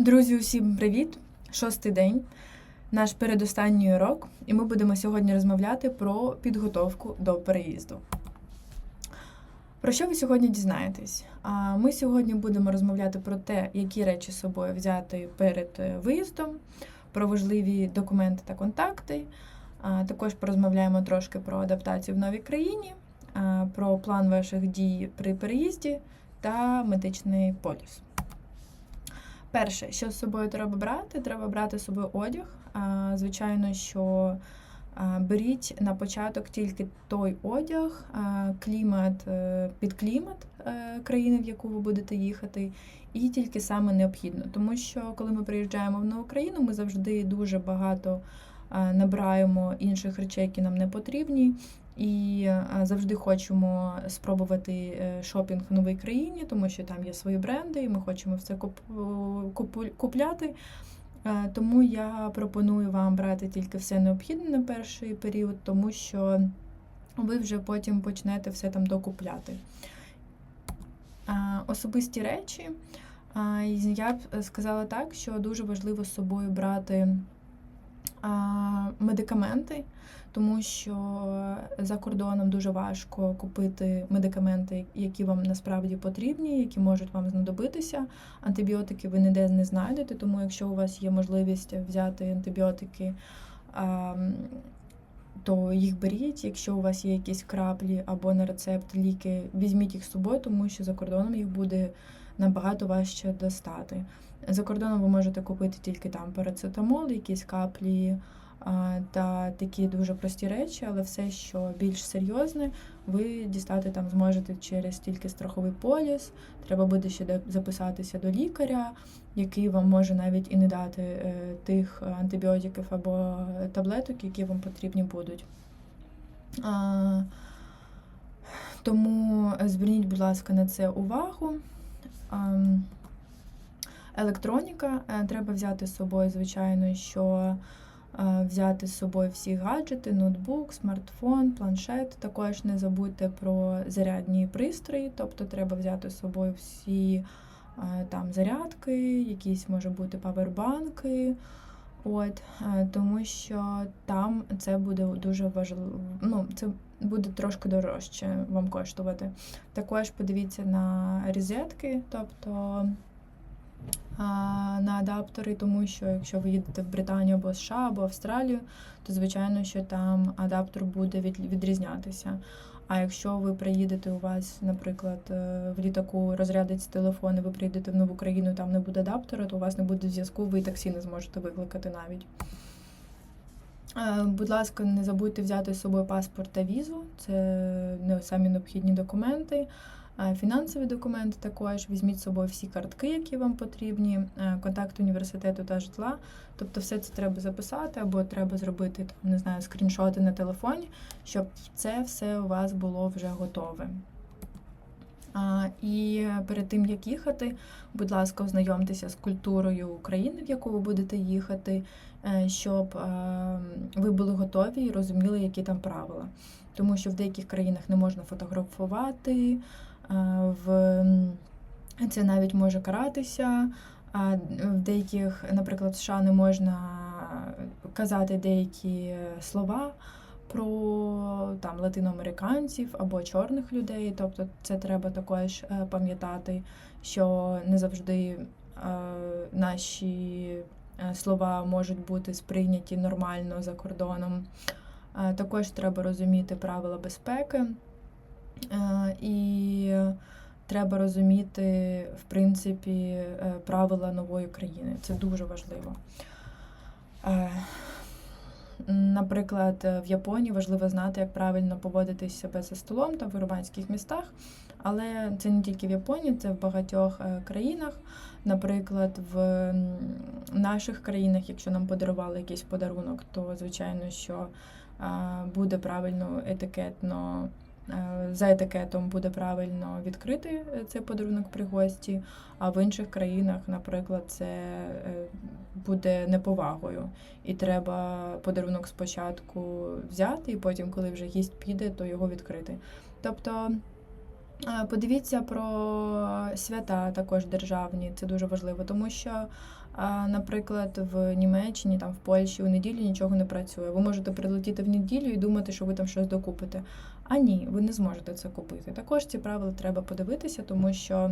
Друзі, усім привіт! Шостий день, наш передостанній урок, і ми будемо сьогодні розмовляти про підготовку до переїзду. Про що ви сьогодні дізнаєтесь? Ми сьогодні будемо розмовляти про те, які речі з собою взяти перед е, виїздом, про важливі документи та контакти. Також порозмовляємо трошки про адаптацію в новій країні, про план ваших дій при переїзді та медичний поліс. Перше, що з собою треба брати, треба брати з собою одяг. Звичайно, що беріть на початок тільки той одяг, клімат е, під клімат е, країни, в яку ви будете їхати, і тільки саме необхідно. Тому що коли ми приїжджаємо в нову країну, ми завжди дуже багато набираємо інших речей, які нам не потрібні. І е, завжди хочемо спробувати е, шопінг в новій країні, тому що там є свої бренди, і ми хочемо все купляти. Е, Тому я пропоную вам брати тільки все необхідне на перший період, тому що ви вже потім почнете все там докупляти. Особисті речі. Я б сказала так, що дуже важливо з собою брати медикаменти, тому що за кордоном дуже важко купити медикаменти, які вам насправді потрібні, які можуть вам знадобитися. Антибіотики ви ніде не знайдете, тому якщо у вас є можливість взяти антибіотики, то їх беріть. Якщо у вас є якісь краплі або на рецепт ліки, візьміть їх з собою, тому що за кордоном їх буде набагато важче достати. За кордоном ви можете купити тільки там парацетамол, якісь каплі та такі дуже прості речі, але все, що більш серйозне, ви дістати там зможете через тільки страховий поліс. Треба буде ще записатися до лікаря, який вам може навіть і не дати е, тих антибіотиків або таблеток, які вам потрібні будуть. Тому зверніть, будь ласка, на це увагу. Ам, Електроніка. Е, Треба взяти з собою, звичайно, що взяти з собою всі гаджети, ноутбук, смартфон, планшет. Також не забудьте про зарядні пристрої, тобто треба взяти з собою всі е, там зарядки, якісь може бути павербанки. От, е, тому що там це буде дуже важливо. Ну, це буде трошки дорожче вам коштувати. Також подивіться на розетки, тобто на адаптери, тому що якщо ви їдете в Британію або США, або Австралію, то звичайно, що там адаптер буде від, відрізнятися. А якщо ви приїдете у вас, наприклад, е, в літаку розрядиться телефон, і ви приїдете в нову країну, там не буде адаптера, то у вас не буде зв'язку, ви таксі не зможете викликати навіть. Е, Будь ласка, не забудьте взяти з собою паспорт та візу. Це не самі необхідні документи. Фінансові документи також. Візьміть з собою всі картки, які вам потрібні, е, контакт університету та житла. Тобто все це треба записати, або треба зробити там, не знаю, скріншоти на телефоні, щоб це все у вас було вже готове. І перед тим, як їхати, будь ласка, ознайомтеся з культурою України, в яку ви будете їхати, е, щоб е, ви були готові і розуміли, які там правила. Тому що в деяких країнах не можна фотографувати, в це навіть може каратися. А в деяких, наприклад, США не можна казати деякі слова про там латиноамериканців або чорних людей. Тобто це треба також е, пам'ятати, що не завжди е, наші е, слова можуть бути сприйняті нормально за кордоном. Також треба розуміти правила безпеки і треба розуміти, в принципі, е, правила нової країни. Це дуже важливо. Е, Наприклад, в Японії важливо знати, як правильно поводитись себе за столом та в громадських містах, але це не тільки в Японії, це в багатьох е, країнах. Наприклад, в наших країнах, якщо нам подарували якийсь подарунок, то звичайно, що е, буде правильно етикетно. Е, За етикетом буде правильно відкрити е, цей подарунок при гості, а в інших країнах, наприклад, це е, буде неповагою. І треба подарунок спочатку взяти, і потім, коли вже гість піде, то його відкрити. Тобто Подивіться про свята також державні, це дуже важливо, тому що, наприклад, в Німеччині, там в Польщі у неділю нічого не працює. Ви можете прилетіти в неділю і думати, що ви там щось докупите. А ні, ви не зможете це купити. Також ці правила треба подивитися, тому що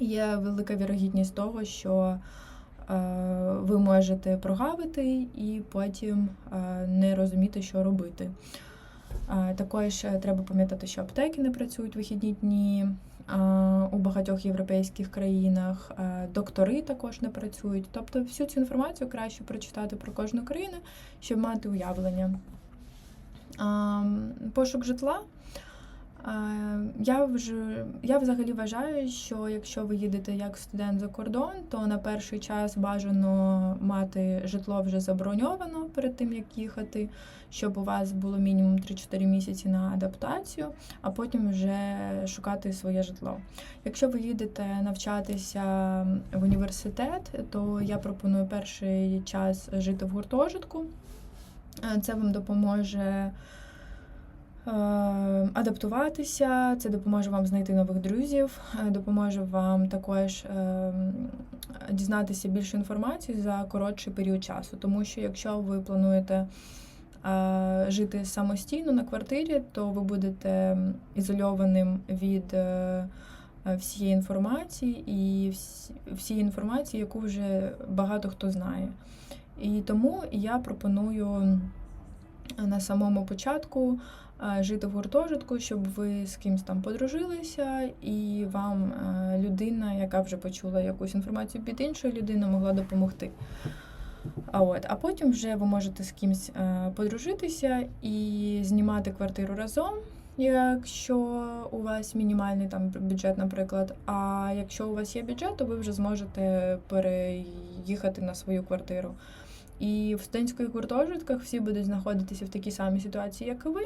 є велика вірогідність того, що е, ви можете прогавити і потім е, не розуміти, що робити. Також треба пам'ятати, що аптеки не працюють вихідні дні у багатьох європейських країнах, доктори також не працюють. Тобто всю цю інформацію краще прочитати про кожну країну, щоб мати уявлення. Пошук житла. Я вже я взагалі вважаю, що якщо ви їдете як студент за кордон, то на перший час бажано мати житло вже заброньовано перед тим, як їхати, щоб у вас було мінімум 3-4 місяці на адаптацію, а потім вже шукати своє житло. Якщо ви їдете навчатися в університет, то я пропоную перший час жити в гуртожитку. Е, Це вам допоможе. Е, Адаптуватися, це допоможе вам знайти нових друзів, е, допоможе вам також е, дізнатися більше інформації за коротший період часу. Тому що якщо ви плануєте жити самостійно на квартирі, то ви будете ізольованим від всієї інформації і всієї інформації, яку вже багато хто знає. І тому я пропоную на самому початку жити в гуртожитку, щоб ви з кимось там подружилися, і вам е, людина, яка вже почула якусь інформацію від іншої людини, могла допомогти. А от, а потім вже ви можете з кимось е, подружитися і знімати квартиру разом, якщо у вас мінімальний там бюджет, наприклад. А якщо у вас є бюджет, то ви вже зможете переїхати на свою квартиру. І в студентських гуртожитках всі будуть знаходитися в такій самій ситуації, як і ви,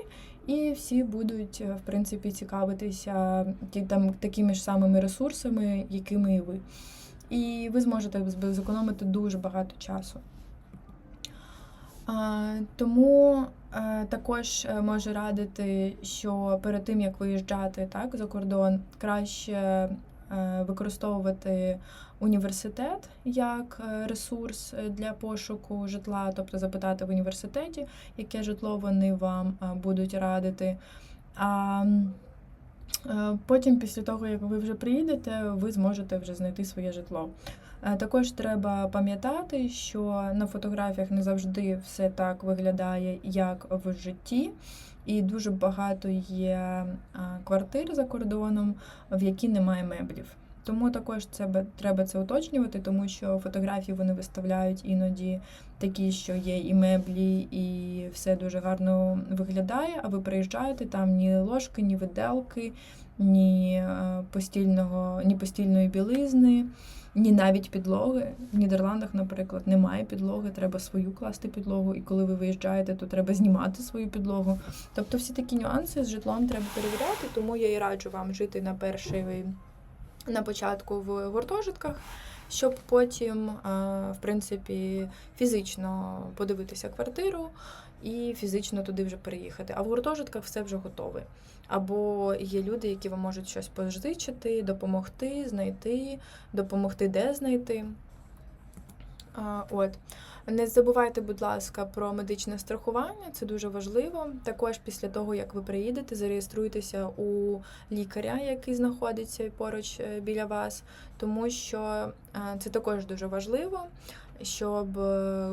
і всі будуть, е, в принципі, цікавитися там такими ж самими ресурсами, якими і ви. І ви зможете зекономити дуже багато часу. Тому е, також е, можу радити, що перед тим як виїжджати так, за кордон, краще використовувати університет як е, ресурс е, для пошуку житла, тобто запитати в університеті, яке житло вони вам е, будуть радити. А е, потім, після того, як ви вже приїдете, ви зможете вже знайти своє житло. Е, Також треба пам'ятати, що на фотографіях не завжди все так виглядає, як в житті, і дуже багато є квартир за кордоном, в які немає меблів. Тому також це треба це уточнювати, тому що фотографії вони виставляють іноді такі, що є і меблі, і все дуже гарно виглядає. А ви приїжджаєте там ні ложки, ні виделки, ні е, постільного, ні постільної білизни, ні навіть підлоги. В Нідерландах, наприклад, немає підлоги, треба свою класти підлогу, і коли ви виїжджаєте, то треба знімати свою підлогу. Тобто всі такі нюанси з житлом треба перевіряти, тому я і раджу вам жити на перший на початку в гуртожитках, щоб потім, е, в принципі, фізично подивитися квартиру і фізично туди вже переїхати. А в гуртожитках все вже готове. Або є люди, які вам можуть щось позичити, допомогти, знайти, допомогти, де знайти. От. Не забувайте, будь ласка, про медичне страхування, це дуже важливо. Також після того, як ви приїдете, зареєструйтеся у лікаря, який знаходиться поруч е, біля вас, тому що е, це також дуже важливо, щоб е,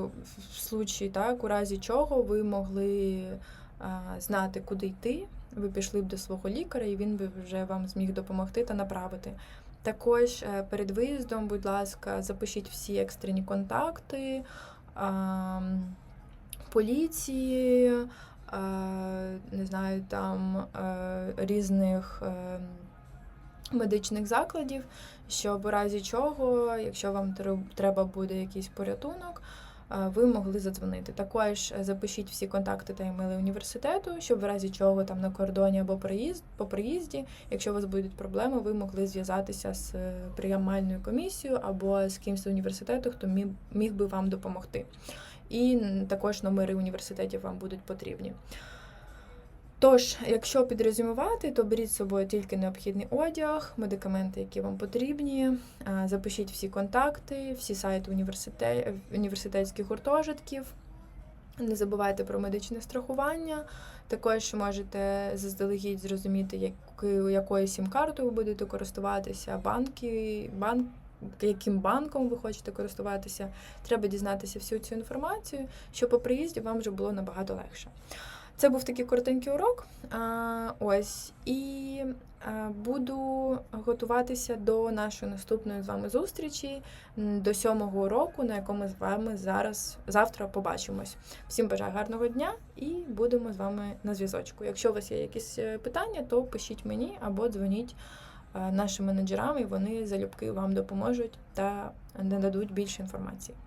в случаї, так, у разі чого ви могли знати, куди йти. Ви пішли б до свого лікаря, і він би вже вам зміг допомогти та направити. Також перед виїздом, будь ласка, запишіть всі екстрені контакти поліції, не знаю, там е, різних е, медичних закладів, щоб у разі чого, якщо вам треба буде якийсь порятунок, е, ви могли задзвонити. Також е, запишіть всі контакти та емейли університету, щоб в разі чого там на кордоні або приїзд, по приїзді, якщо у вас будуть проблеми, ви могли зв'язатися з е, приймальною комісією або з кимось з університету, хто міг, міг би вам допомогти. І також номери університетів вам будуть потрібні. Тож, якщо підрезюмувати, то беріть з собою тільки необхідний одяг, медикаменти, які вам потрібні. Запишіть всі контакти, всі сайти університе... університетських гуртожитків. Не забувайте про медичне страхування. Також можете заздалегідь зрозуміти, якою сім-картою ви будете користуватися, банки, банк, яким банком ви хочете користуватися. Треба дізнатися всю цю інформацію, щоб по приїзді вам вже було набагато легше. Це був такий коротенький урок. А, ось і буду готуватися до нашої наступної з вами зустрічі до сьомого уроку, на якому з вами зараз завтра побачимось. Всім бажаю гарного дня і будемо з вами на зв'язочку. Якщо у вас є якісь е, питання, то пишіть мені або дзвоніть е, нашим менеджерам, і вони залюбки вам допоможуть та нададуть більше інформації.